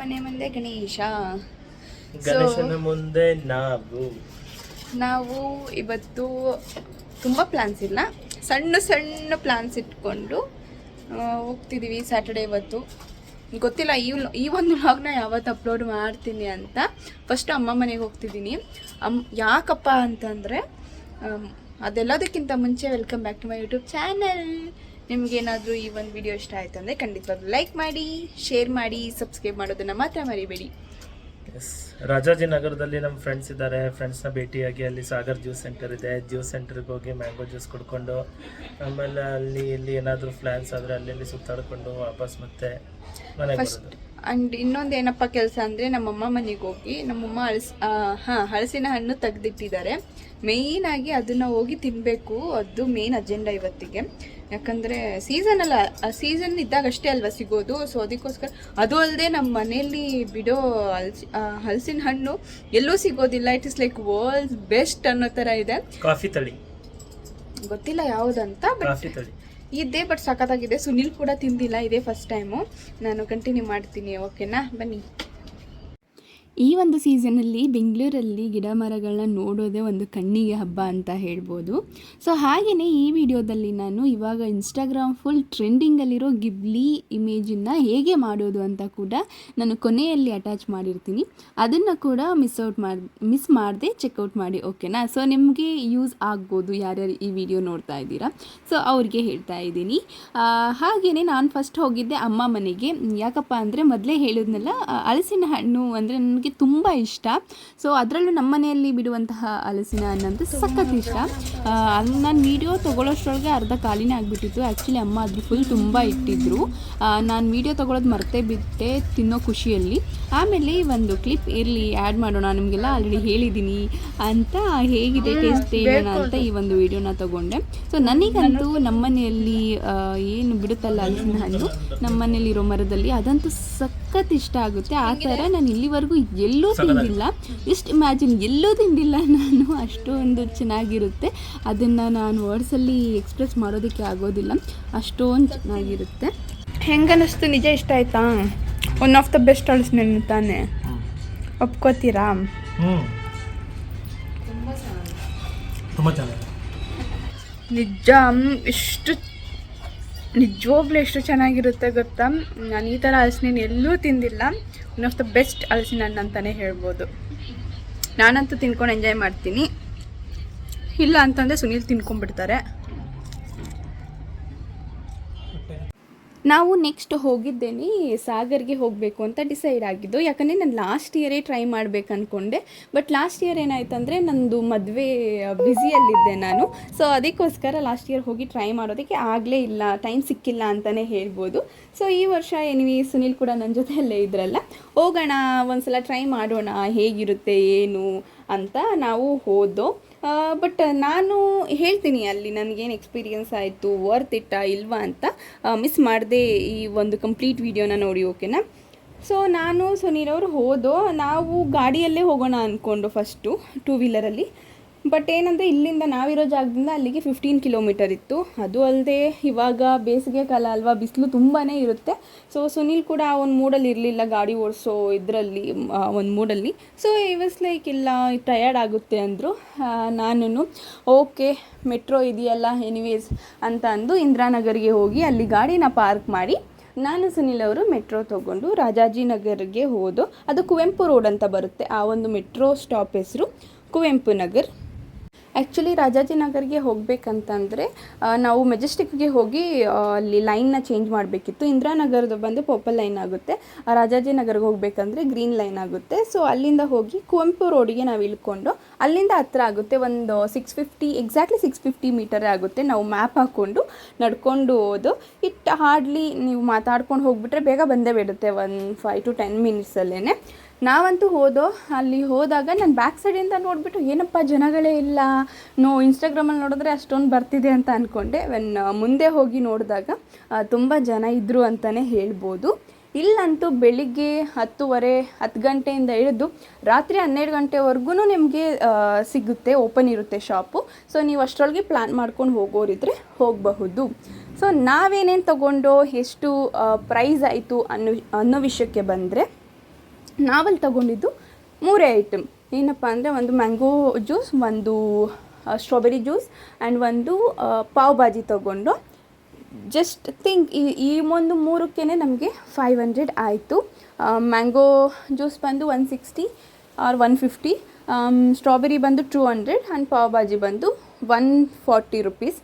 ಮನೆ ಮುಂದೆ ಗಣೇಶ. ಗಣೇಶನ ಮುಂದೆ ನಾವು. ನಾವು ಇವತ್ತು ತುಂಬ ಪ್ಲಾನ್ಸ್ ಇಲ್ಲ ಸಣ್ಣ ಸಣ್ಣ ಪ್ಲಾನ್ಸ್ ಇಟ್ಕೊಂಡು ಹೋಗ್ತಿದೀವಿ ಹೋಗ್ತಿದ್ದೀವಿ ಸ್ಯಾಟರ್ಡೇ ಇವತ್ತು. ಗೊತ್ತಿಲ್ಲ ಈ ಈ ಒಂದು ವ್ಲಾಗ್ನ ಯಾವತ್ತು ಅಪ್ಲೋಡ್ ಮಾಡ್ತೀನಿ ಅಂತ. ಫಸ್ಟ್ ಅಮ್ಮ ಮನೆಗೆ ಹೋಗ್ತಿದ್ದೀನಿ ಅಮ್ ಯಾಕಪ್ಪ ಅಂತಂದರೆ ಅದೆಲ್ಲದಕ್ಕಿಂತ ಮುಂಚೆ welcome back to my YouTube channel ನಿಮಗೇನಾದರೂ ಈ ಒಂದು ವಿಡಿಯೋ ಇಷ್ಟ ಆಯಿತು ಅಂದರೆ ಖಂಡಿತವಾಗ್ಲೂ ಲೈಕ್ ಮಾಡಿ ಶೇರ್ ಮಾಡಿ ಸಬ್ಸ್ಕ್ರೈಬ್ ಮಾಡೋದನ್ನು ಮಾತ್ರ ಮರಿಬೇಡಿ. ಎಸ್ ರಾಜಾಜಿನಗರದಲ್ಲಿ ನಮ್ಮ ಫ್ರೆಂಡ್ಸ್ ಇದ್ದಾರೆ. ಫ್ರೆಂಡ್ಸ್ನ ಭೇಟಿಯಾಗಿ ಅಲ್ಲಿ ಸಾಗರ್ ಜ್ಯೂಸ್ ಸೆಂಟರ್ ಇದೆ. ಜ್ಯೂಸ್ ಸೆಂಟರ್ಗೆ ಹೋಗಿ ಮ್ಯಾಂಗೋ ಜ್ಯೂಸ್ ಕುಡ್ಕೊಂಡು ಆಮೇಲೆ ಅಲ್ಲಿ ಇಲ್ಲಿ ಏನಾದರೂ ಪ್ಲ್ಯಾನ್ಸ್ ಆದರೆ ಅಲ್ಲಿ ಸುತ್ತಾಡಿಕೊಂಡು ವಾಪಸ್ ಮತ್ತೆ ಮನೆಗೆ ಬರೋದು. ಅಂಡ್ ಇನ್ನೊಂದು ಏನಪ್ಪ ಕೆಲಸ ಅಂದರೆ ನಮ್ಮಮ್ಮ ಮನೆಗೆ ಹೋಗಿ ನಮ್ಮಮ್ಮ ಹಳಸ್ ಹಾಂ ಹಳಸಿನ ಹಣ್ಣು ತೆಗೆದಿಟ್ಟಿದ್ದಾರೆ. ಮೇಯ್ನಾಗಿ ಅದನ್ನು ಹೋಗಿ ತಿನ್ನಬೇಕು ಅದು ಮೇನ್ ಅಜೆಂಡಾ ಇವತ್ತಿಗೆ. ಯಾಕಂದರೆ ಸೀಸನ್ ಅಲ್ಲ ಸೀಸನ್ ಇದ್ದಾಗ ಅಷ್ಟೇ ಅಲ್ವಾ ಸಿಗೋದು. ಸೊ ಅದಕ್ಕೋಸ್ಕರ ಅದು ಅಲ್ಲದೆ ನಮ್ಮ ಮನೆಯಲ್ಲಿ ಬಿಡೋ ಹಲ್ಸಿ ಹಲಸಿನ ಹಣ್ಣು ಎಲ್ಲೂ ಸಿಗೋದಿಲ್ಲ. It is like world best ಅನ್ನೋ ಥರ ಇದೆ. ಕಾಫಿ ತಳಿ. ಗೊತ್ತಿಲ್ಲ ಯಾವುದಂತ ಬಟ್ ಇದ್ದೇ ಬಟ್ ಸಖತ್ತಾಗಿದೆ. ಸುನಿಲ್ ಕೂಡ ತಿಂದಿಲ್ಲ ಇದೇ ಫಸ್ಟ್ ಟೈಮು ನಾನು ಕಂಟಿನ್ಯೂ ಮಾಡ್ತೀನಿ ಓಕೆನಾ ಬನ್ನಿ. ಈ ಒಂದು ಸೀಸನಲ್ಲಿ ಬೆಂಗಳೂರಲ್ಲಿ ಗಿಡ ಮರಗಳನ್ನ ನೋಡೋದೇ ಒಂದು ಕಣ್ಣಿಗೆ ಹಬ್ಬ ಅಂತ ಹೇಳ್ಬೋದು. ಸೊ ಹಾಗೆಯೇ ಈ ವಿಡಿಯೋದಲ್ಲಿ ನಾನು ಇವಾಗ ಇನ್ಸ್ಟಾಗ್ರಾಮ್ ಫುಲ್ ಟ್ರೆಂಡಿಂಗಲ್ಲಿರೋ ಗಿಬ್ಲಿ ಇಮೇಜನ್ನು ಹೇಗೆ ಮಾಡೋದು ಅಂತ ಕೂಡ ನಾನು ಕೊನೆಯಲ್ಲಿ ಅಟ್ಯಾಚ್ ಮಾಡಿರ್ತೀನಿ. ಅದನ್ನು ಕೂಡ ಮಿಸ್ ಔಟ್ ಮಾಡಿ ಮಿಸ್ ಮಾಡದೆ ಚೆಕ್ಔಟ್ ಮಾಡಿ ಓಕೆನಾ ಸೊ ನಿಮಗೆ ಯೂಸ್ ಆಗ್ಬೋದು ಯಾರ್ಯಾರು ಈ ವಿಡಿಯೋ ನೋಡ್ತಾ ಇದ್ದೀರಾ? ಸೊ ಅವ್ರಿಗೆ ಹೇಳ್ತಾ ಇದ್ದೀನಿ. ಹಾಗೆಯೇ ನಾನು ಫಸ್ಟ್ ಹೋಗಿದ್ದೆ ಅಮ್ಮ ಮನೆಗೆ. ಯಾಕಪ್ಪ ಅಂದರೆ ಮೊದಲೇ ಹೇಳಿದ್ನಲ್ಲ ಹಲಸಿನ ಹಣ್ಣು ಅಂದರೆ ನನಗೆ ತುಂಬ ಇಷ್ಟ. ಸೊ ಅದರಲ್ಲೂ ನಮ್ಮ ಮನೆಯಲ್ಲಿ ಬಿಡುವಂತಹ ಹಲಸಿನ ಹಣ್ಣಂತೂ ಸಖತ್ ಇಷ್ಟ. ನಾನು ವಿಡಿಯೋ ತೊಗೊಳ್ಳೋಷ್ಟ್ರೊಳಗೆ ಅರ್ಧ ಖಾಲಿನೇ ಆಗಿಬಿಟ್ಟಿತ್ತು. ಆ್ಯಕ್ಚುಲಿ ಅಮ್ಮ ಅದ್ರ ಫುಲ್ ತುಂಬ ಇಟ್ಟಿದ್ರು. ನಾನು ವಿಡಿಯೋ ತೊಗೊಳೋದು ಮರ್ತೇ ಬಿಟ್ಟೆ ತಿನ್ನೋ ಖುಷಿಯಲ್ಲಿ. ಆಮೇಲೆ ಒಂದು ಕ್ಲಿಪ್ ಇರಲಿ ಆ್ಯಡ್ ಮಾಡೋಣ ನಿಮಗೆಲ್ಲ ಆಲ್ರೆಡಿ ಹೇಳಿದ್ದೀನಿ ಅಂತ ಹೇಗಿದೆ ಟೇಸ್ಟ್ ಏನೋಣ ಅಂತ. ಈ ಒಂದು ವಿಡಿಯೋನ ತಗೊಂಡೆ. ಸೊ ನನಗಂತೂ ನಮ್ಮನೆಯಲ್ಲಿ ಮನೆಯಲ್ಲಿ ಏನು ಬಿಡುತ್ತಲ್ಲ ಹಲಸಿನ ಹಣ್ಣು ಮನೆಯಲ್ಲಿರೋ ಮರದಲ್ಲಿ ಅದಂತೂ ಸಖತ್ ಇಷ್ಟ ಆಗುತ್ತೆ. ಆ ಥರ ನಾನು ಇಲ್ಲಿವರೆಗೂ ಎಲ್ಲೂ ತಿಂದಿಲ್ಲ. ಇಷ್ಟು ಇಮ್ಯಾಜಿನ್ ಎಲ್ಲೂ ತಿಂದಿಲ್ಲ ನಾನು. ಅಷ್ಟೊಂದು ಚೆನ್ನಾಗಿರುತ್ತೆ. ಅದನ್ನು ನಾನು ವರ್ಡ್ಸಲ್ಲಿ ಎಕ್ಸ್ಪ್ರೆಸ್ ಮಾಡೋದಕ್ಕೆ ಆಗೋದಿಲ್ಲ. ಅಷ್ಟೊಂದು ಚೆನ್ನಾಗಿರುತ್ತೆ. ಹೆಂಗನ್ನಿಸ್ತು? ನಿಜ ಇಷ್ಟ ಆಯ್ತಾ? ಒನ್ ಆಫ್ ದ ಬೆಸ್ಟ್ ಅಳಿಸ್ ಹಣ್ಣು ತಾನೆ. ಒಪ್ಕೋತೀರಾ? ನಿಜ ಎಷ್ಟು ನಿಜವಾಗ್ಲೂ ಎಷ್ಟು ಚೆನ್ನಾಗಿರುತ್ತೆ ಗೊತ್ತಾ? ನಾನು ಈ ಥರ ಹಲಸಿನ ಎಲ್ಲೂ ತಿಂದಿಲ್ಲ. ಒನ್ ಆಫ್ ದ ಬೆಸ್ಟ್ ಹಲಸಿನ ಹಣ್ಣು ಅಂತಲೇ ಹೇಳ್ಬೋದು. ನಾನಂತೂ ತಿನ್ಕೊಂಡು ಎಂಜಾಯ್ ಮಾಡ್ತೀನಿ. ಇಲ್ಲ ಅಂತಂದರೆ ಸುನೀಲ್ ತಿನ್ಕೊಂಡ್ಬಿಡ್ತಾರೆ. ನಾವು ನೆಕ್ಸ್ಟ್ ಹೋಗಿದ್ದೇನೆ, ಸಾಗರ್ಗೆ ಹೋಗಬೇಕು ಅಂತ ಡಿಸೈಡ್ ಆಗಿದ್ದು. ಯಾಕಂದರೆ ನಾನು ಲಾಸ್ಟ್ ಇಯರೇ ಟ್ರೈ ಮಾಡ್ಬೇಕು ಅಂದ್ಕೊಂಡೆ ಬಟ್ ಲಾಸ್ಟ್ ಇಯರ್ ಏನಾಯ್ತು ಅಂದರೆ ನಂದು ಮದುವೆ ಬ್ಯುಸಿಯಲ್ಲಿದ್ದೆ ನಾನು. ಸೊ ಅದಕ್ಕೋಸ್ಕರ ಲಾಸ್ಟ್ ಇಯರ್ ಹೋಗಿ ಟ್ರೈ ಮಾಡೋದಕ್ಕೆ ಆಗಲೇ ಇಲ್ಲ ಟೈಮ್ ಸಿಕ್ಕಿಲ್ಲ ಅಂತಲೇ ಹೇಳ್ಬೋದು. ಸೊ ಈ ವರ್ಷ ಏನಿವಿ ಸುನಿಲ್ ಕೂಡ ನನ್ನ ಜೊತೆ ಅಲ್ಲೇ ಇದ್ರಲ್ಲ. ಹೋಗೋಣ ಒಂದು ಸಲ ಟ್ರೈ ಮಾಡೋಣ, ಹೇಗಿರುತ್ತೆ, ಏನು ಅಂತ ನಾವು ಹೋದೋ. ಬಟ್ ನಾನು ಹೇಳ್ತೀನಿ ಅಲ್ಲಿ ನನಗೇನು ಎಕ್ಸ್ಪೀರಿಯನ್ಸ್ ಆಯಿತು ವರ್ತ್ ಇಟ್ಟ ಇಲ್ವಾ ಅಂತ ಮಿಸ್ ಮಾಡದೆ ಈ ಒಂದು ಕಂಪ್ಲೀಟ್ ವೀಡಿಯೋನ ನೋಡಿ ಓಕೆನಾ ಸೊ ನಾನು ಸುನೀಲ್ ಅವರು ಹೋದೋ, ನಾವು ಗಾಡಿಯಲ್ಲೇ ಹೋಗೋಣ ಅಂದ್ಕೊಂಡು ಫಸ್ಟು ಟೂ ವೀಲರಲ್ಲಿ ಬಟ್ ಏನಂದರೆ ಇಲ್ಲಿಂದ ನಾವಿರೋ ಜಾಗದಿಂದ ಅಲ್ಲಿಗೆ ಫಿಫ್ಟೀನ್ ಕಿಲೋಮೀಟರ್ ಇತ್ತು. ಅದು ಅಲ್ಲದೆ ಇವಾಗ ಬೇಸಿಗೆ ಕಾಲ ಅಲ್ವಾ, ಬಿಸಿಲು ತುಂಬಾ ಇರುತ್ತೆ. ಸೊ ಸುನೀಲ್ ಕೂಡ ಆ ಒಂದು ಮೂಡಲ್ಲಿ ಇರಲಿಲ್ಲ, ಗಾಡಿ ಓಡಿಸೋ ಇದರಲ್ಲಿ ಒಂದು ಮೂಡಲ್ಲಿ ಸೊ ಈ ವಾಸ್ ಲೈಕ್ ಇಲ್ಲ ಟಯರ್ಡ್ ಆಗುತ್ತೆ ಅಂದರು. ನಾನು ಓಕೆ ಮೆಟ್ರೋ ಇದೆಯಲ್ಲ ಎನಿವೇಸ್ ಅಂತ ಅಂದು ಇಂದಿರಾನಗರ್ಗೆ ಹೋಗಿ ಅಲ್ಲಿ ಗಾಡಿನ ಪಾರ್ಕ್ ಮಾಡಿ, ನಾನು ಸುನಿಲ್ ಅವರು ಮೆಟ್ರೋ ತಗೊಂಡು ರಾಜಾಜಿನಗರ್ಗೆ ಹೋದು. ಅದು ಕುವೆಂಪು ರೋಡ್ ಅಂತ ಬರುತ್ತೆ, ಆ ಒಂದು ಮೆಟ್ರೋ ಸ್ಟಾಪ್ ಹೆಸರು, ಕುವೆಂಪು ನಗರ್. ಆ್ಯಕ್ಚುಲಿ ರಾಜಾಜಿನಗರ್ಗೆ ಹೋಗಬೇಕಂತಂದರೆ ನಾವು ಮೆಜೆಸ್ಟಿಕ್ಗೆ ಹೋಗಿ ಅಲ್ಲಿ ಲೈನ್ನ ಚೇಂಜ್ ಮಾಡಬೇಕಿತ್ತು. ಇಂದಿರಾನಗರದ ಬಂದು ಪರ್ಪಲ್ ಲೈನ್ ಆಗುತ್ತೆ. ರಾಜಾಜಿನಗರ್ಗೆ ಹೋಗಬೇಕಂದ್ರೆ ಗ್ರೀನ್ ಲೈನ್ ಆಗುತ್ತೆ. ಸೊ ಅಲ್ಲಿಂದ ಹೋಗಿ ಕುವೆಂಪು ರೋಡಿಗೆ ನಾವು ಇಳ್ಕೊಂಡು, ಅಲ್ಲಿಂದ ಹತ್ರ ಆಗುತ್ತೆ ಒಂದು six fifty exactly six fifty metre ಆಗುತ್ತೆ. ನಾವು ಮ್ಯಾಪ್ ಹಾಕ್ಕೊಂಡು ನಡ್ಕೊಂಡು ಹೋದು. ಇಟ್ ಹಾರ್ಡ್ಲಿ ನೀವು ಮಾತಾಡ್ಕೊಂಡು ಹೋಗಿಬಿಟ್ರೆ ಬೇಗ ಬಂದೇ ಬಿಡುತ್ತೆ, ಒಂದು ಫೈವ್ ಟು ಟೆನ್ ಮಿನಿಟ್ಸಲ್ಲೇ ನಾವಂತೂ ಹೋದೋ, ಅಲ್ಲಿ ಹೋದಾಗ ನಾನು ಬ್ಯಾಕ್ ಸೈಡಿಂದ ನೋಡಿಬಿಟ್ಟು, ಏನಪ್ಪ ಜನಗಳೇ ಇಲ್ಲ, ನೋ ಇನ್ಸ್ಟಾಗ್ರಾಮಲ್ಲಿ ನೋಡಿದ್ರೆ ಅಷ್ಟೊಂದು ಬರ್ತಿದೆ ಅಂತ ಅಂದ್ಕೊಂಡೆ ವೆನ್ ಮುಂದೆ ಹೋಗಿ ನೋಡಿದಾಗ ತುಂಬ ಜನ ಇದ್ದರು ಅಂತಲೇ ಹೇಳ್ಬೋದು. ಇಲ್ಲಂತೂ ಬೆಳಿಗ್ಗೆ ಹತ್ತುವರೆ, ಹತ್ತು ಗಂಟೆಯಿಂದ ಹಿಡಿದು ರಾತ್ರಿ ಹನ್ನೆರಡು ಗಂಟೆವರೆಗೂ ನಿಮಗೆ ಸಿಗುತ್ತೆ ಓಪನ್ ಇರುತ್ತೆ ಶಾಪು ಸೊ ನೀವು ಅಷ್ಟರೊಳಗೆ ಪ್ಲ್ಯಾನ್ ಮಾಡ್ಕೊಂಡು ಹೋಗೋರಿದ್ರೆ ಹೋಗಬಹುದು. ಸೊ ನಾವೇನೇನು ತಗೊಂಡು, ಎಷ್ಟು ಪ್ರೈಸ್ ಆಯಿತು ಅನ್ನೋ ಅನ್ನೋ ವಿಷಯಕ್ಕೆ ಬಂದರೆ ನಾವಲ್ಲಿ ತಗೊಂಡಿದ್ದು ಮೂರೇ ಐಟಮ್. ಏನಪ್ಪ ಅಂದರೆ ಒಂದು ಮ್ಯಾಂಗೋ ಜ್ಯೂಸ್, ಒಂದು ಸ್ಟ್ರಾಬೆರಿ ಜ್ಯೂಸ್ ಆ್ಯಂಡ್ ಒಂದು ಪಾವ್ ಭಾಜಿ ತಗೊಂಡು ಜಸ್ಟ್ ಥಿಂಕ್ ಈ ಈ ಒಂದು ಮೂರಕ್ಕೇ ನಮಗೆ ಫೈವ್ ಹಂಡ್ರೆಡ್ ಆಯಿತು. ಮ್ಯಾಂಗೋ ಜ್ಯೂಸ್ ಬಂದು one sixty or one fifty strawberry ಬಂದು two hundred and pav bhaji ಬಂದು ಒನ್ ಫಾರ್ಟಿ ರುಪೀಸ್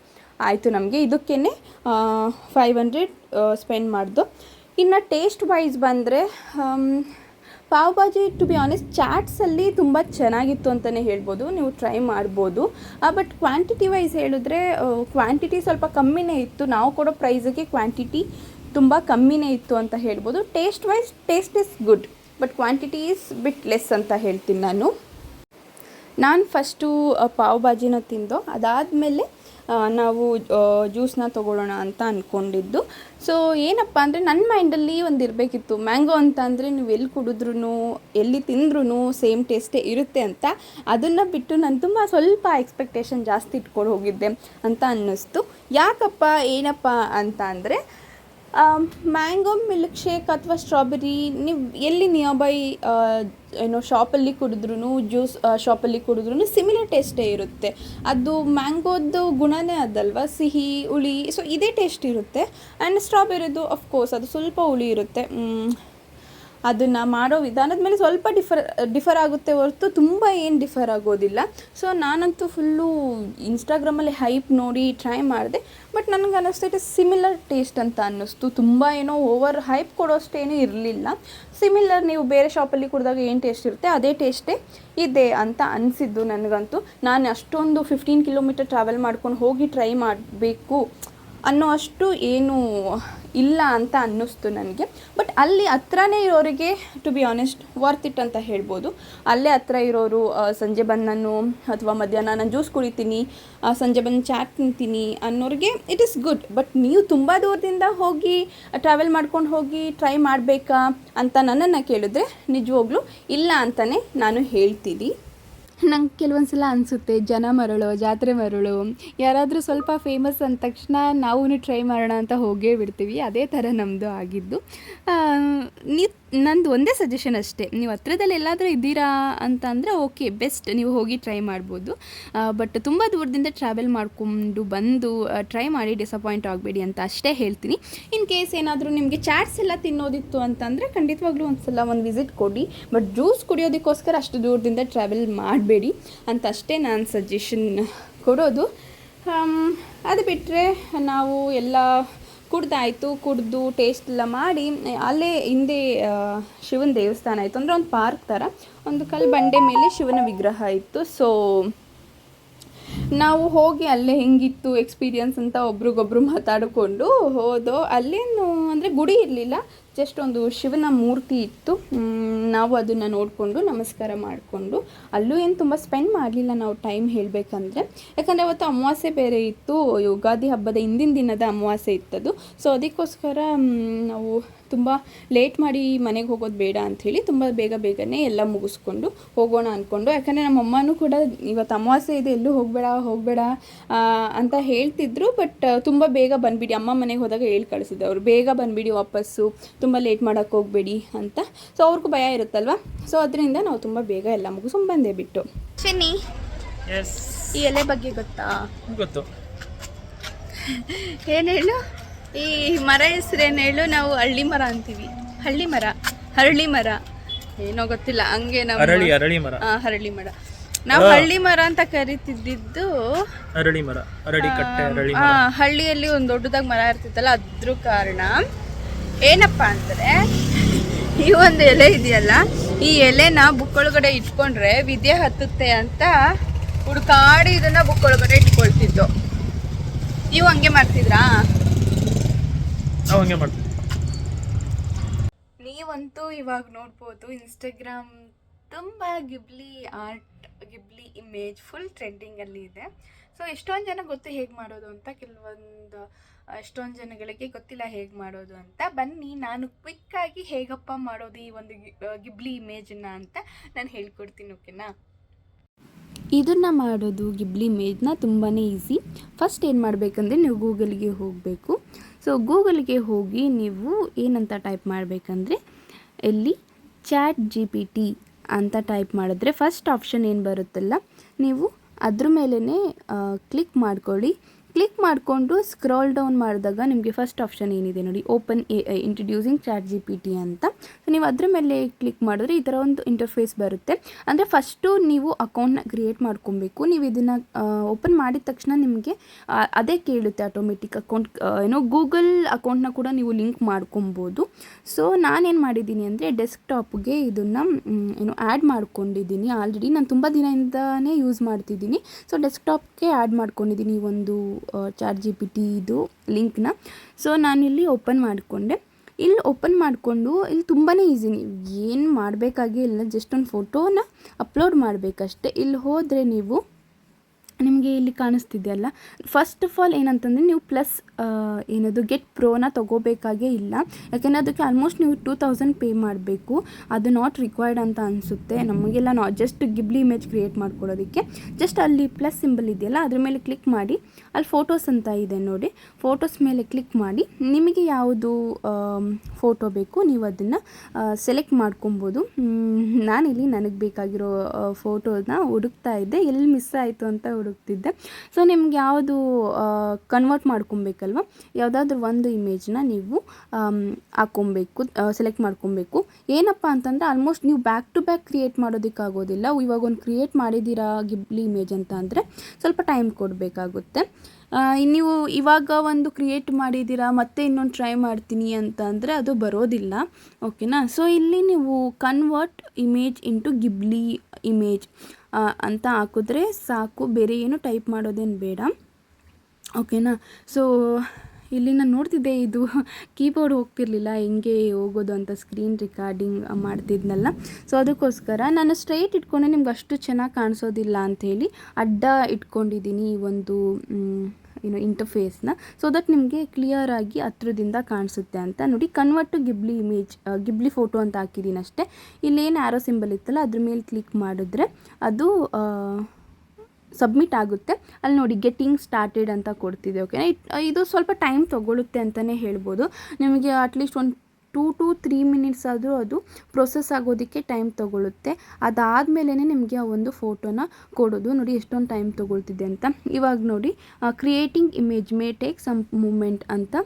ಆಯಿತು ನಮಗೆ. ಇದಕ್ಕೇ ಫೈವ್ ಹಂಡ್ರೆಡ್ ಸ್ಪೆಂಡ್ ಮಾಡಿದ್ದು ಇನ್ನು ಟೇಸ್ಟ್ ವೈಸ್ ಬಂದರೆ pav bhaji to be honest ಚಾಟ್ಸಲ್ಲಿ ತುಂಬ ಚೆನ್ನಾಗಿತ್ತು ಅಂತಲೇ ಹೇಳ್ಬೋದು. ನೀವು ಟ್ರೈ ಮಾಡ್ಬೋದು. ಬಟ್ ಕ್ವಾಂಟಿಟಿ ವೈಸ್ ಹೇಳಿದ್ರೆ ಕ್ವಾಂಟಿಟಿ ಸ್ವಲ್ಪ ಕಮ್ಮಿನೇ ಇತ್ತು. ನಾವು ಕೊಡೋ ಪ್ರೈಸಿಗೆ ಕ್ವಾಂಟಿಟಿ ತುಂಬ ಕಮ್ಮಿನೇ ಇತ್ತು ಅಂತ ಹೇಳ್ಬೋದು. Taste wise taste is good but quantity is bit less ಅಂತ ಹೇಳ್ತೀನಿ ನಾನು. ನಾನು ಫಸ್ಟು ಪಾವ್ ಬಾಜಿನ ತಿಂದು, ಅದಾದಮೇಲೆ ನಾವು ಜ್ಯೂಸ್ನ ತೊಗೊಳ್ಳೋಣ ಅಂತ ಅಂದ್ಕೊಂಡಿದ್ದು ಸೊ ಏನಪ್ಪ ಅಂದರೆ ನನ್ನ ಮೈಂಡಲ್ಲಿ ಒಂದು ಇರಬೇಕಿತ್ತು. ಮ್ಯಾಂಗೋ ಅಂತ ಅಂದರೆ ನೀವು ಎಲ್ಲಿ ಕುಡಿದ್ರೂ ಎಲ್ಲಿ ತಿಂದ್ರೂ ಸೇಮ್ ಟೇಸ್ಟೇ ಇರುತ್ತೆ ಅಂತ. ಅದನ್ನು ಬಿಟ್ಟು ನಾನು ತುಂಬ ಸ್ವಲ್ಪ ಎಕ್ಸ್ಪೆಕ್ಟೇಷನ್ ಜಾಸ್ತಿ ಇಟ್ಕೊಂಡು ಹೋಗಿದ್ದೆ ಅಂತ ಅನ್ನಿಸ್ತು. ಯಾಕಪ್ಪ, ಏನಪ್ಪ ಅಂತ ಅಂದರೆ ಮ್ಯಾಂಗೋ ಮಿಲ್ಕ್ ಶೇಕ್ ಅಥವಾ ಸ್ಟ್ರಾಬೆರಿ ನೀವು ಎಲ್ಲಿ ನಿಯರ್ ಬೈ ಏನೋ ಶಾಪಲ್ಲಿ ಕುಡಿದ್ರೂ ಜ್ಯೂಸ್ ಶಾಪಲ್ಲಿ ಕುಡಿದ್ರೂ ಸಿಮಿಲರ್ ಟೇಸ್ಟೇ ಇರುತ್ತೆ. ಅದು ಮ್ಯಾಂಗೋದು ಗುಣನೇ ಅದಲ್ವ? ಸಿಹಿ, ಹುಳಿ ಸೊ ಇದೇ ಟೇಸ್ಟ್ ಇರುತ್ತೆ. ಆ್ಯಂಡ್ ಸ್ಟ್ರಾಬೆರಿದು ಅಫ್ಕೋರ್ಸ್ ಅದು ಸ್ವಲ್ಪ ಹುಳಿ ಇರುತ್ತೆ. ಅದನ್ನು ಮಾಡೋ ವಿಧಾನದ ಮೇಲೆ ಸ್ವಲ್ಪ ಡಿಫರ್ ಡಿಫರ್ ಆಗುತ್ತೆ ಹೊರತು ತುಂಬ ಏನು ಡಿಫರ್ ಆಗೋದಿಲ್ಲ. ಸೊ ನಾನಂತೂ ಫುಲ್ಲು ಇನ್ಸ್ಟಾಗ್ರಾಮಲ್ಲಿ ಹೈಪ್ ನೋಡಿ ಟ್ರೈ ಮಾಡಿದೆ. ಬಟ್ ನನಗೆ ಅನ್ನಿಸ್ತೈತೆ ಸಿಮಿಲರ್ ಟೇಸ್ಟ್ ಅಂತ ಅನ್ನಿಸ್ತು. ತುಂಬ ಏನೋ ಓವರ್ ಹೈಪ್ ಕೊಡೋಷ್ಟೇನೂ ಇರಲಿಲ್ಲ. ಸಿಮಿಲರ್ ನೀವು ಬೇರೆ ಶಾಪಲ್ಲಿ ಕುಡಿದಾಗ ಏನು ಟೇಸ್ಟ್ ಇರುತ್ತೆ? ಅದೇ ಟೇಸ್ಟೇ ಇದೆ ಅಂತ ಅನಿಸಿದ್ದು ನನಗಂತೂ. ನಾನು ಅಷ್ಟೊಂದು ಫಿಫ್ಟೀನ್ ಕಿಲೋಮೀಟರ್ ಟ್ರಾವೆಲ್ ಮಾಡ್ಕೊಂಡು ಹೋಗಿ ಟ್ರೈ ಮಾಡಬೇಕು. ಅನ್ನೋ ಅಷ್ಟು ಏನು ಇಲ್ಲ ಅಂತ ಅನ್ನಿಸ್ತು ನನಗೆ. ಬಟ್ ಅಲ್ಲಿ ಹತ್ರನೇ ಇರೋರಿಗೆ to be honest worth it ಅಂತ ಹೇಳ್ಬೋದು. ಅಲ್ಲೇ ಹತ್ರ ಇರೋರು ಸಂಜೆ ಬಂದು ನಾನು ಅಥವಾ ಮಧ್ಯಾಹ್ನ ನಾನು ಜ್ಯೂಸ್ ಕುಡಿತೀನಿ ಸಂಜೆ ಬಂದು ಚಾಟ್ ತಿಂತೀನಿ ಅನ್ನೋರಿಗೆ ಇಟ್ ಇಸ್ ಗುಡ್ ಬಟ್ ನೀವು ತುಂಬ ದೂರದಿಂದ ಹೋಗಿ ಟ್ರಾವೆಲ್ ಮಾಡ್ಕೊಂಡು ಹೋಗಿ ಟ್ರೈ ಮಾಡಬೇಕಾ ಅಂತ ನನ್ನನ್ನು ಕೇಳಿದ್ರೆ ನಿಜವಾಗ್ಲೂ ಇಲ್ಲ ಅಂತಲೇ ನಾನು ಹೇಳ್ತೀನಿ. ನಂಗೆ ಕೆಲವೊಂದು ಸಲ ಅನಿಸುತ್ತೆ, ಜನ ಮರಳು, ಜಾತ್ರೆ ಮರಳು, ಯಾರಾದರೂ ಸ್ವಲ್ಪ ಫೇಮಸ್ ಅಂದ ತಕ್ಷಣ ನಾವು ಟ್ರೈ ಮಾಡೋಣ ಅಂತ ಹೋಗೇ ಬಿಡ್ತೀವಿ. ಅದೇ ಥರ ನಮ್ಮದು ಆಗಿದ್ದು. ನೀವು ನಂದು ಒಂದೇ ಸಜೆಷನ್ ಅಷ್ಟೇ. ನೀವು ಹತ್ರದಲ್ಲಿ ಎಲ್ಲಾದರೂ ಇದ್ದೀರಾ ಅಂತ ಅಂದರೆ ಓಕೆ ಬೆಸ್ಟ್ ನೀವು ಹೋಗಿ ಟ್ರೈ ಮಾಡ್ಬೋದು. ಬಟ್ ತುಂಬ ದೂರದಿಂದ ಟ್ರಾವೆಲ್ ಮಾಡಿಕೊಂಡು ಬಂದು ಟ್ರೈ ಮಾಡಿ ಡಿಸಪಾಯಿಂಟ್ ಆಗಬೇಡಿ ಅಂತ ಅಷ್ಟೇ ಹೇಳ್ತೀನಿ. ಇನ್ ಕೇಸ್ ಏನಾದರೂ ನಿಮಗೆ ಚಾಟ್ಸ್ ಎಲ್ಲ ತಿನ್ನೋದಿತ್ತು ಅಂತಂದರೆ ಖಂಡಿತವಾಗ್ಲೂ ಒಂದು ಸಲ ಒಂದು ವಿಸಿಟ್ ಕೊಡಿ. ಬಟ್ ಜ್ಯೂಸ್ ಕುಡಿಯೋದಕ್ಕೋಸ್ಕರ ಅಷ್ಟು ದೂರದಿಂದ ಟ್ರಾವೆಲ್ ಮಾಡಬೇಡಿ ಅಂತ ಅಷ್ಟೇ ನಾನು ಸಜೆಷನ್ ಕೊಡೋದು. ಅದು ಬಿಟ್ಟರೆ ನಾವು ಎಲ್ಲ ಕುಡ್ದಾಯಿತು, ಕುಡಿದು ಟೇಸ್ಟ್ ಎಲ್ಲ ಮಾಡಿ, ಅಲ್ಲೇ ಹಿಂದೆ ಶಿವನ ದೇವಸ್ಥಾನ ಆಯಿತು ಅಂದರೆ ಒಂದು ಪಾರ್ಕ್ ಥರ ಒಂದು ಕಲ್ಲು ಬಂಡೆ ಮೇಲೆ ಶಿವನ ವಿಗ್ರಹ ಇತ್ತು. ಸೊ ನಾವು ಹೋಗಿ ಅಲ್ಲೇ ಹೆಂಗಿತ್ತು ಎಕ್ಸ್ಪೀರಿಯನ್ಸ್ ಅಂತ ಒಬ್ರಿಗೊಬ್ರು ಮಾತಾಡಿಕೊಂಡು ಹೋದೋ, ಅಲ್ಲೇನು ಅಂದರೆ ಗುಡಿ ಇರಲಿಲ್ಲ. ಜಸ್ಟ್ ಒಂದು ಶಿವನ ಮೂರ್ತಿ ಇತ್ತು. ನಾವು ಅದನ್ನು ನೋಡಿಕೊಂಡು ನಮಸ್ಕಾರ ಮಾಡಿಕೊಂಡು. ಅಲ್ಲೂ ಏನು ತುಂಬ ಸ್ಪೆಂಡ್ ಮಾಡಲಿಲ್ಲ ನಾವು ಟೈಮ್ ಹೇಳಬೇಕಂದ್ರೆ. ಯಾಕಂದರೆ ಅವತ್ತು ಅಮಾವಾಸ್ಯೆ ಬೇರೆ ಇತ್ತು, ಯುಗಾದಿ ಹಬ್ಬದ ಹಿಂದಿನ ದಿನದ ಅಮಾವಾಸ್ಯೆ ಇತ್ತದು. ಸೊ ಅದಕ್ಕೋಸ್ಕರ ನಾವು ತುಂಬ ಲೇಟ್ ಮಾಡಿ ಮನೆಗೆ ಹೋಗೋದು ಬೇಡ ಅಂಥೇಳಿ ತುಂಬ ಬೇಗ ಬೇಗನೆ ಎಲ್ಲ ಮುಗಿಸ್ಕೊಂಡು ಹೋಗೋಣ ಅಂದ್ಕೊಂಡು ಯಾಕಂದರೆ ನಮ್ಮ ಅಮ್ಮನೂ ಕೂಡ ಇವತ್ತು ಅಮಾವಾಸ್ಯೆ ಇದೆ ಎಲ್ಲೂ ಹೋಗಬೇಡ ಹೋಗಬೇಡ ಅಂತ ಹೇಳ್ತಿದ್ರು ಬಟ್ ತುಂಬ ಬೇಗ ಬಂದುಬಿಡಿ. ಅಮ್ಮ ಮನೆಗೆ ಹೋದಾಗ ಹೇಳಿ ಕಳಿಸಿದ್ರು ಅವರು ಬೇಗ ಬಂದುಬಿಡಿ ವಾಪಸ್ಸು ತುಂಬ ಲೇಟ್ ಮಾಡೋಕ್ಕೆ ಹೋಗಬೇಡಿ ಅಂತ. ಸೊ ಅವ್ರಿಗೂ ಭಯ ಇರುತ್ತಲ್ವ? ಸೊ ಅದರಿಂದ ನಾವು ತುಂಬ ಬೇಗ ಎಲ್ಲ ಮುಗಿಸ್ಕೊಂಡು ಬಂದೇ ಬಿಟ್ಟು. ಚೆನ್ನಿ ಎಸ್ ಈ ಎಲೆ ಬಗ್ಗೆ ಗೊತ್ತಾ? ಗೊತ್ತು. ಏನು ಹೇಳು? ಈ ಮರ ಹೆಸರೇನು ಹೇಳು? ನಾವು ಹಳ್ಳಿ ಮರ ಅಂತೀವಿ. ಹಳ್ಳಿ ಮರ. ಹರಳಿ ಮರ. ಏನೋ ಗೊತ್ತಿಲ್ಲ ಹಂಗೆ ನಾವು ಅರಳಿ ಅರಳಿ ಮರ. ಹರಳಿ ಮರ. ನಾವು ಹಳ್ಳಿ ಮರ ಅಂತ ಕರಿತಿದ್ದಿದ್ದು ಅರಳಿ ಮರ. ಅರಳಿ ಕಟ್ಟೆ ಅರಳಿ ಮರ. ಹಳ್ಳಿಯಲ್ಲಿ ಒಂದು ದೊಡ್ಡದಾಗಿ ಮರ ಇರ್ತಿತ್ತಲ್ಲ ಅದ್ರ ಕಾರಣ ಏನಪ್ಪ ಅಂದರೆ ಈ ಒಂದು ಎಲೆ ಇದೆಯಲ್ಲ ಈ ಎಲೆನ ಬುಕ್ ಒಳಗಡೆ ಇಟ್ಕೊಂಡ್ರೆ ವಿದ್ಯೆ ಹತ್ತುತ್ತೆ ಅಂತ ಹುಡುಕಾಡಿ ಇದನ್ನ ಬುಕ್ ಒಳಗಡೆ ಇಟ್ಕೊಳ್ತಿದ್ದು. ನೀವು ಹಂಗೆ ಮಾಡ್ತಿದ್ರಾ? ನಾವು ಹಂಗೆ ಮಾಡ್ತೀವಿ. ನೀವಂತೂ ಇವಾಗ ನೋಡ್ಬೋದು ಇನ್ಸ್ಟಾಗ್ರಾಮ್ ತುಂಬ Ghibli art Ghibli image full ಟ್ರೆಂಡಿಂಗಲ್ಲಿ ಇದೆ. ಸೊ ಎಷ್ಟೊಂದು ಜನ ಗೊತ್ತು ಹೇಗೆ ಮಾಡೋದು ಅಂತ ಕೆಲವೊಂದು ಎಷ್ಟೊಂದು ಜನಗಳಿಗೆ ಗೊತ್ತಿಲ್ಲ ಹೇಗೆ ಮಾಡೋದು ಅಂತ. ಬನ್ನಿ ನಾನು ಕ್ವಿಕ್ಕಾಗಿ ಹೇಗಪ್ಪ ಮಾಡೋದು ಈ ಒಂದು ಗಿಬ್ಲಿ ಇಮೇಜನ್ನ ಅಂತ ನಾನು ಹೇಳ್ಕೊಡ್ತೀನಿ ಓಕೆನಾ ಇದನ್ನು ಮಾಡೋದು ಗಿಬ್ಲಿ ಇಮೇಜ್ನ ತುಂಬಾ ಈಸಿ ಫಸ್ಟ್ ಏನು ಮಾಡಬೇಕಂದ್ರೆ ನೀವು ಗೂಗಲ್ಗೆ ಹೋಗಬೇಕು. ಸೊ ಗೂಗಲ್ಗೆ ಹೋಗಿ ನೀವು ಏನಂತ ಟೈಪ್ ಮಾಡಬೇಕಂದ್ರೆ, ಇಲ್ಲಿ ಚಾಟ್ ಜಿ ಪಿ ಟಿ ಅಂತ ಟೈಪ್ ಮಾಡಿದ್ರೆ ಫಸ್ಟ್ ಆಪ್ಷನ್ ಏನು ಬರುತ್ತಲ್ಲ, ನೀವು ಅದ್ರ ಮೇಲೇ ಕ್ಲಿಕ್ ಮಾಡ್ಕೊಳ್ಳಿ. ಕ್ಲಿಕ್ ಮಾಡಿಕೊಂಡು ಸ್ಕ್ರಾಲ್ ಡೌನ್ ಮಾಡಿದಾಗ ನಿಮಗೆ ಫಸ್ಟ್ ಆಪ್ಷನ್ ಏನಿದೆ ನೋಡಿ open A I introducing chat G P T ಅಂತ. ಸೊ ನೀವು ಅದ್ರ ಮೇಲೆ ಕ್ಲಿಕ್ ಮಾಡಿದ್ರೆ ಈ ಥರ ಒಂದು ಇಂಟರ್ಫೇಸ್ ಬರುತ್ತೆ. ಅಂದರೆ ಫಸ್ಟು ನೀವು ಅಕೌಂಟ್ನ ಕ್ರಿಯೇಟ್ ಮಾಡ್ಕೊಬೇಕು. ನೀವು ಇದನ್ನು ಓಪನ್ ಮಾಡಿದ ತಕ್ಷಣ ನಿಮಗೆ ಅದೇ ಕೇಳುತ್ತೆ ಆಟೋಮೆಟಿಕ್ ಅಕೌಂಟ್ ಏನೋ ಗೂಗಲ್ ಅಕೌಂಟ್ನ ಕೂಡ ನೀವು ಲಿಂಕ್ ಮಾಡ್ಕೊಬೋದು. ಸೊ ನಾನೇನು ಮಾಡಿದ್ದೀನಿ ಅಂದರೆ ಡೆಸ್ಕ್ಟಾಪ್ಗೆ ಇದನ್ನು ಏನು ಆ್ಯಡ್ ಮಾಡ್ಕೊಂಡಿದ್ದೀನಿ. ಆಲ್ರೆಡಿ ನಾನು ತುಂಬ ದಿನದಿಂದನೇ ಯೂಸ್ ಮಾಡ್ತಿದ್ದೀನಿ. ಸೊ ಡೆಸ್ಕ್ಟಾಪ್ಗೆ ಆ್ಯಡ್ ಮಾಡ್ಕೊಂಡಿದ್ದೀನಿ ಒಂದು ಚಾಟ್ ಜಿ ಪಿ ಟಿ ಇದು ಲಿಂಕ್ನ. ಸೊ ನಾನಿಲ್ಲಿ ಓಪನ್ ಮಾಡಿಕೊಂಡೆ. ಇಲ್ಲಿ ಓಪನ್ ಮಾಡಿಕೊಂಡು ಇಲ್ಲಿ ತುಂಬಾ ಈಸಿ. ನೀವು ಏನು ಮಾಡಬೇಕಾಗಿ ಇಲ್ಲ ಜಸ್ಟ್ ಒಂದು ಫೋಟೋನ ಅಪ್ಲೋಡ್ ಮಾಡಬೇಕಷ್ಟೆ. ಇಲ್ಲಿ ಹೋದರೆ ನೀವು ನಿಮಗೆ ಇಲ್ಲಿ ಕಾಣಿಸ್ತಿದೆಯಲ್ಲ? ಫಸ್ಟ್ ಆಫ್ ಆಲ್ ಏನಂತಂದರೆ ನೀವು ಪ್ಲಸ್ ಏನದು ಗೆಟ್ ಪ್ರೋನ ತೊಗೋಬೇಕಾಗೇ ಇಲ್ಲ. ಯಾಕೆಂದರೆ ಅದಕ್ಕೆ ಆಲ್ಮೋಸ್ಟ್ ನೀವು ಟೂ ತೌಸಂಡ್ ಪೇ ಮಾಡಬೇಕು. ಅದು ನಾಟ್ ರಿಕ್ವೈರ್ಡ್ ಅಂತ ಅನಿಸುತ್ತೆ. ನಮಗೆಲ್ಲ ನಾ ಜಸ್ಟ್ ಗಿಬ್ಲಿ ಇಮೇಜ್ ಕ್ರಿಯೇಟ್ ಮಾಡ್ಕೊಳ್ಳೋದಕ್ಕೆ. ಜಸ್ಟ್ ಅಲ್ಲಿ ಪ್ಲಸ್ ಸಿಂಬಲ್ ಇದೆಯಲ್ಲ, ಅದ್ರ ಮೇಲೆ ಕ್ಲಿಕ್ ಮಾಡಿ. ಅಲ್ಲಿ ಫೋಟೋಸ್ ಅಂತ ಇದೆ ನೋಡಿ. ಫೋಟೋಸ್ ಮೇಲೆ ಕ್ಲಿಕ್ ಮಾಡಿ. ನಿಮಗೆ ಯಾವುದು ಫೋಟೋ ಬೇಕು, ನೀವು ಅದನ್ನು ಸೆಲೆಕ್ಟ್ ಮಾಡ್ಕೊಬೋದು. ನಾನಿಲ್ಲಿ ನನಗೆ ಬೇಕಾಗಿರೋ ಫೋಟೋನ ಹುಡುಕ್ತಾ ಇದ್ದೆ. ಎಲ್ಲಿ ಮಿಸ್ ಆಯಿತು ಅಂತ ಹುಡುಕ್ತಿದ್ದೆ. ಸೊ ನಿಮ್ಗೆ ಯಾವುದು ಕನ್ವರ್ಟ್ ಮಾಡ್ಕೊಬೇಕಲ್ವ? ಯಾವುದಾದ್ರೂ ಒಂದು ಇಮೇಜ್ನ ನೀವು ಹಾಕೊಬೇಕು ಸೆಲೆಕ್ಟ್ ಮಾಡ್ಕೊಬೇಕು. ಏನಪ್ಪ ಅಂತಂದರೆ ಆಲ್ಮೋಸ್ಟ್ ನೀವು ಬ್ಯಾಕ್ ಟು ಬ್ಯಾಕ್ ಕ್ರಿಯೇಟ್ ಮಾಡೋದಕ್ಕಾಗೋದಿಲ್ಲ ಇವಾಗ ಒಂದು ಕ್ರಿಯೇಟ್ ಮಾಡಿದ್ದೀರಾ ಗಿಬ್ಲಿ ಇಮೇಜ್ ಅಂತ ಅಂದರೆ ಸ್ವಲ್ಪ ಟೈಮ್ ಕೊಡಬೇಕಾಗುತ್ತೆ. ನೀವು ಇವಾಗ ಒಂದು ಕ್ರಿಯೇಟ್ ಮಾಡಿದ್ದೀರಾ, ಮತ್ತೆ ಇನ್ನೊಂದು ಟ್ರೈ ಮಾಡ್ತೀನಿ ಅಂತ ಅಂದರೆ ಅದು ಬರೋದಿಲ್ಲ. ಓಕೆನಾ ಸೊ ಇಲ್ಲಿ ನೀವು convert image into Ghibli image ಅಂತ ಹಾಕಿದ್ರೆ ಸಾಕು, ಬೇರೆ ಏನು ಟೈಪ್ ಮಾಡೋದೇನು ಬೇಡ. ಓಕೆನಾ ಸೊ ಇಲ್ಲಿ ನಾನು ನೋಡ್ತಿದ್ದೆ ಇದು ಕೀಬೋರ್ಡ್ ಹೋಗ್ತಿರ್ಲಿಲ್ಲ, ಹೆಂಗೆ ಹೋಗೋದು ಅಂತ ಸ್ಕ್ರೀನ್ ರೆಕಾರ್ಡಿಂಗ್ ಮಾಡ್ತಿದ್ನಲ್ಲ. ಸೊ ಅದಕ್ಕೋಸ್ಕರ ನಾನು ಸ್ಟ್ರೈಟ್ ಇಟ್ಕೊಂಡೆ, ನಿಮ್ಗೆ ಅಷ್ಟು ಚೆನ್ನಾಗಿ ಕಾಣಿಸೋದಿಲ್ಲ ಅಂಥೇಳಿ ಅಡ್ಡ ಇಟ್ಕೊಂಡಿದ್ದೀನಿ ಈ ಒಂದು ಏನು ಇಂಟರ್ಫೇಸ್ನ ಸೊ ದಟ್ ನಿಮಗೆ ಕ್ಲಿಯರ್ ಆಗಿ ಹತ್ರದಿಂದ ಕಾಣಿಸುತ್ತೆ ಅಂತ ನೋಡಿ. Convert to Ghibli image Ghibli photo ಅಂತ ಹಾಕಿದ್ದೀನಿ ಅಷ್ಟೇ ಇಲ್ಲೇನು ಆ್ಯರೋ ಸಿಂಬಲ್ ಇತ್ತಲ್ಲ, ಅದ್ರ ಮೇಲೆ ಕ್ಲಿಕ್ ಮಾಡಿದ್ರೆ ಅದು ಸಬ್ಮಿಟ್ ಆಗುತ್ತೆ. ಅಲ್ಲಿ ನೋಡಿ ಗೆಟಿಂಗ್ ಸ್ಟಾರ್ಟೆಡ್ ಅಂತ ಕೊಡ್ತಿದೆ ಓಕೆ ಇದು ಸ್ವಲ್ಪ ಟೈಮ್ ತೊಗೊಳುತ್ತೆ ಅಂತಲೇ ಹೇಳ್ಬೋದು. ನಿಮಗೆ ಅಟ್ಲೀಸ್ಟ್ ಒಂದು ಟೂ ಟು ತ್ರೀ ಮಿನಿಟ್ಸ್ ಆದರೂ ಅದು ಪ್ರೊಸೆಸ್ ಆಗೋದಕ್ಕೆ ಟೈಮ್ ತೊಗೊಳುತ್ತೆ. ಅದಾದಮೇಲೆ ನಿಮಗೆ ಆ ಒಂದು ಫೋಟೋನ ಕೊಡೋದು. ನೋಡಿ ಎಷ್ಟೊಂದು ಟೈಮ್ ತೊಗೊಳ್ತಿದೆ ಅಂತ. ಇವಾಗ ನೋಡಿ creating image may take some moment ಅಂತ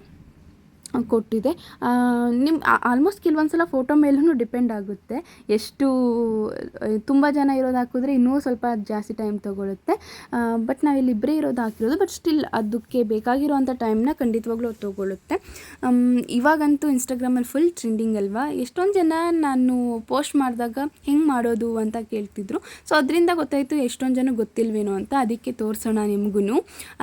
ಕೊಟ್ಟಿದೆ. ನಿಮ್ಮ ಆಲ್ಮೋಸ್ಟ್ ಕೆಲವೊಂದು ಸಲ ಫೋಟೋ ಮೇಲೂ ಡಿಪೆಂಡ್ ಆಗುತ್ತೆ. ಎಷ್ಟು ತುಂಬ ಜನ ಇರೋದು ಹಾಕಿದ್ರೆ ಇನ್ನೂ ಸ್ವಲ್ಪ ಜಾಸ್ತಿ ಟೈಮ್ ತೊಗೊಳುತ್ತೆ. ಬಟ್ ನಾವಿಲ್ಲಿ ಇಬ್ಬರೇ ಇರೋದು ಹಾಕಿರೋದು ಬಟ್ ಸ್ಟಿಲ್ ಅದಕ್ಕೆ ಬೇಕಾಗಿರೋವಂಥ ಟೈಮ್ನ ಖಂಡಿತವಾಗ್ಲೂ ಅದು ತೊಗೊಳುತ್ತೆ. ಇವಾಗಂತೂ ಇನ್ಸ್ಟಾಗ್ರಾಮಲ್ಲಿ ಫುಲ್ ಟ್ರೆಂಡಿಂಗ್ ಅಲ್ವಾ? ಎಷ್ಟೊಂದು ಜನ ನಾನು ಪೋಸ್ಟ್ ಮಾಡಿದಾಗ ಹೆಂಗೆ ಮಾಡೋದು ಅಂತ ಕೇಳ್ತಿದ್ರು. ಸೊ ಅದರಿಂದ ಗೊತ್ತಾಯಿತು ಎಷ್ಟೊಂದು ಜನ ಗೊತ್ತಿಲ್ವೇನೋ ಅಂತ. ಅದಕ್ಕೆ ತೋರಿಸೋಣ ನಿಮಗೂ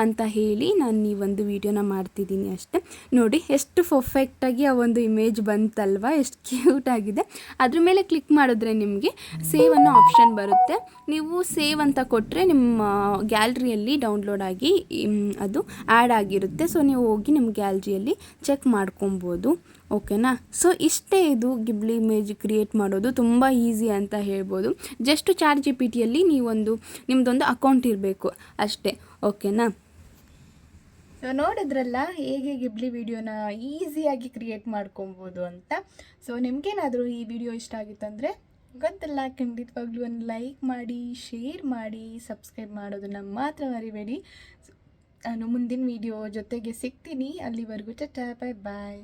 ಅಂತ ಹೇಳಿ ನಾನು ಈ ಒಂದು ವಿಡಿಯೋನ ಮಾಡ್ತಿದ್ದೀನಿ ಅಷ್ಟೇ. ನೋಡಿ, ಎಷ್ಟು ಪರ್ಫೆಕ್ಟಾಗಿ ಆ ಒಂದು ಇಮೇಜ್ ಬಂತಲ್ವಾ? ಎಷ್ಟು ಕ್ಯೂಟ್ ಆಗಿದೆ. ಅದ್ರ ಮೇಲೆ ಕ್ಲಿಕ್ ಮಾಡಿದ್ರೆ ನಿಮಗೆ ಸೇವ್ ಅನ್ನೋ ಆಪ್ಷನ್ ಬರುತ್ತೆ. ನೀವು ಸೇವ್ ಅಂತ ಕೊಟ್ಟರೆ ನಿಮ್ಮ ಗ್ಯಾಲ್ರಿಯಲ್ಲಿ ಡೌನ್ಲೋಡ್ ಆಗಿ ಅದು ಆ್ಯಡ್ ಆಗಿರುತ್ತೆ. ಸೊ ನೀವು ಹೋಗಿ ನಿಮ್ಮ ಗ್ಯಾಲ್ರಿಯಲ್ಲಿ ಚೆಕ್ ಮಾಡ್ಕೊಬೋದು. ಓಕೆನಾ ಸೊ ಇಷ್ಟೇ ಇದು ಗಿಬ್ಲಿ ಇಮೇಜ್ ಕ್ರಿಯೇಟ್ ಮಾಡೋದು. ತುಂಬ ಈಸಿ ಅಂತ ಹೇಳ್ಬೋದು. ಜಸ್ಟ್ ಚಾಟ್ ಜಿ ಪಿ ಟಿಯಲ್ಲಿ ನೀವೊಂದು ನಿಮ್ಮದೊಂದು ಅಕೌಂಟ್ ಇರಬೇಕು ಅಷ್ಟೇ. ಓಕೆನಾ ಸೊ ನೋಡಿದ್ರಲ್ಲ, ಹೇಗೆ ಗಿಬ್ಲಿ ವಿಡಿಯೋನ ಈಸಿಯಾಗಿ ಕ್ರಿಯೇಟ್ ಮಾಡ್ಕೊಬೋದು ಅಂತ. ಸೊ ನಿಮ್ಗೇನಾದರೂ ಈ ವಿಡಿಯೋ ಇಷ್ಟ ಆಗಿತ್ತಂದರೆ, ಗೊತ್ತಲ್ಲ, ಖಂಡಿತವಾಗ್ಲೂ ಒಂದು ಲೈಕ್ ಮಾಡಿ ಶೇರ್ ಮಾಡಿ ಸಬ್ಸ್ಕ್ರೈಬ್ ಮಾಡೋದನ್ನು ಮಾತ್ರ ಮರಿಬೇಡಿ. ನಾನು ಮುಂದಿನ ವಿಡಿಯೋ ಜೊತೆಗೆ ಸಿಗ್ತೀನಿ. ಅಲ್ಲಿವರೆಗೂ ಚಟ ಬಾಯ್ ಬಾಯ್